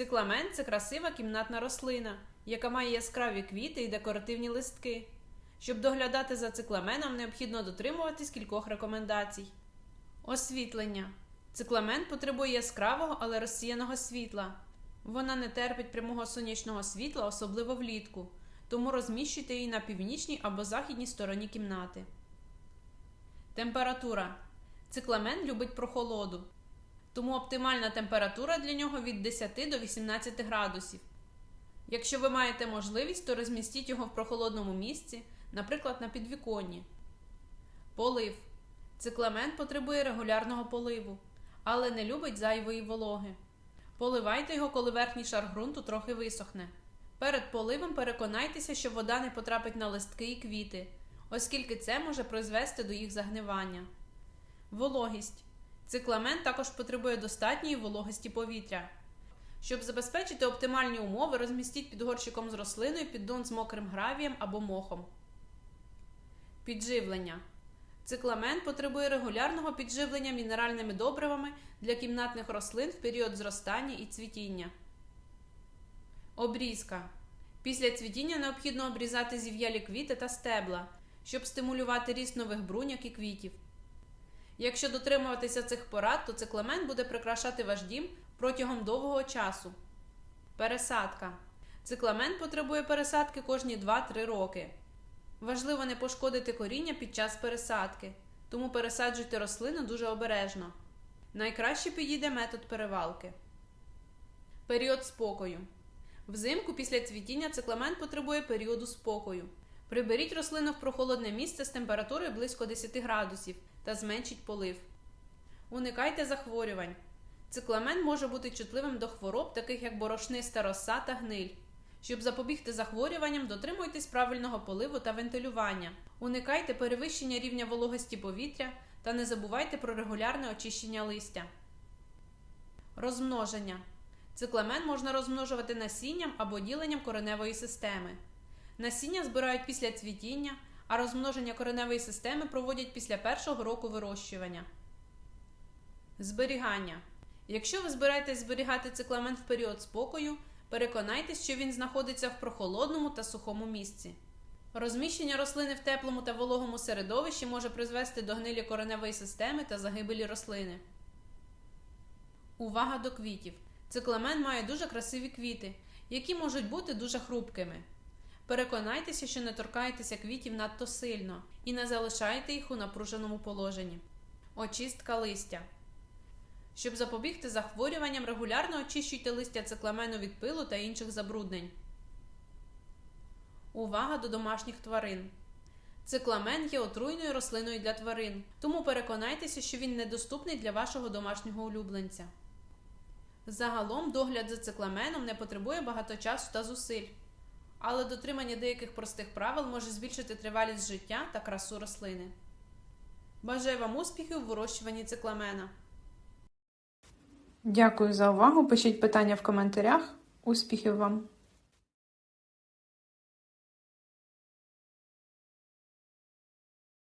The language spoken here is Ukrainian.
Цикламен це красива кімнатна рослина, яка має яскраві квіти і декоративні листки. Щоб доглядати за цикламеном, необхідно дотримуватись кількох рекомендацій. Освітлення. Цикламен потребує яскравого, але розсіяного світла. Вона не терпить прямого сонячного світла, особливо влітку, тому розміщуйте її на північній або західній стороні кімнати. Температура. Цикламен любить прохолоду, тому оптимальна температура для нього від 10 до 18 градусів. Якщо ви маєте можливість, то розмістіть його в прохолодному місці, наприклад, на підвіконні. Полив. Цикламен потребує регулярного поливу, але не любить зайвої вологи. Поливайте його, коли верхній шар ґрунту трохи висохне. Перед поливом переконайтеся, що вода не потрапить на листки і квіти, оскільки це може призвести до їх загнивання. Вологість. Цикламен також потребує достатньої вологості повітря. Щоб забезпечити оптимальні умови, розмістіть під горщиком з рослиною піддон з мокрим гравієм або мохом. Підживлення. Цикламен потребує регулярного підживлення мінеральними добривами для кімнатних рослин в період зростання і цвітіння. Обрізка. Після цвітіння необхідно обрізати зів'ялі квіти та стебла, щоб стимулювати ріст нових бруньок і квітів. Якщо дотримуватися цих порад, то цикламен буде прикрашати ваш дім протягом довгого часу. Пересадка. Цикламен потребує пересадки кожні 2-3 роки. Важливо не пошкодити коріння під час пересадки, тому пересаджуйте рослину дуже обережно. Найкраще підійде метод перевалки. Період спокою. Взимку після цвітіння цикламен потребує періоду спокою. Приберіть рослину в прохолодне місце з температурою близько 10 градусів та зменшіть полив. Уникайте захворювань. Цикламен може бути чутливим до хвороб, таких як борошниста роса та гниль. Щоб запобігти захворюванням, дотримуйтесь правильного поливу та вентилювання. Уникайте перевищення рівня вологості повітря та не забувайте про регулярне очищення листя. Розмноження. Цикламен можна розмножувати насінням або діленням кореневої системи. Насіння збирають після цвітіння, а розмноження кореневої системи проводять після першого року вирощування. Зберігання. Якщо ви збираєтесь зберігати цикламен в період спокою, переконайтесь, що він знаходиться в прохолодному та сухому місці. Розміщення рослини в теплому та вологому середовищі може призвести до гнилі кореневої системи та загибелі рослини. Увага до квітів. Цикламен має дуже красиві квіти, які можуть бути дуже хрупкими. Переконайтеся, що не торкаєтеся квітів надто сильно і не залишайте їх у напруженому положенні. Очистка листя. Щоб запобігти захворюванням, регулярно очищуйте листя цикламену від пилу та інших забруднень. Увага до домашніх тварин. Цикламен є отруйною рослиною для тварин, тому переконайтеся, що він недоступний для вашого домашнього улюбленця. Загалом догляд за цикламеном не потребує багато часу та зусиль, але дотримання деяких простих правил може збільшити тривалість життя та красу рослини. Бажаю вам успіхів у вирощуванні цикламена! Дякую за увагу. Пишіть питання в коментарях. Успіхів вам!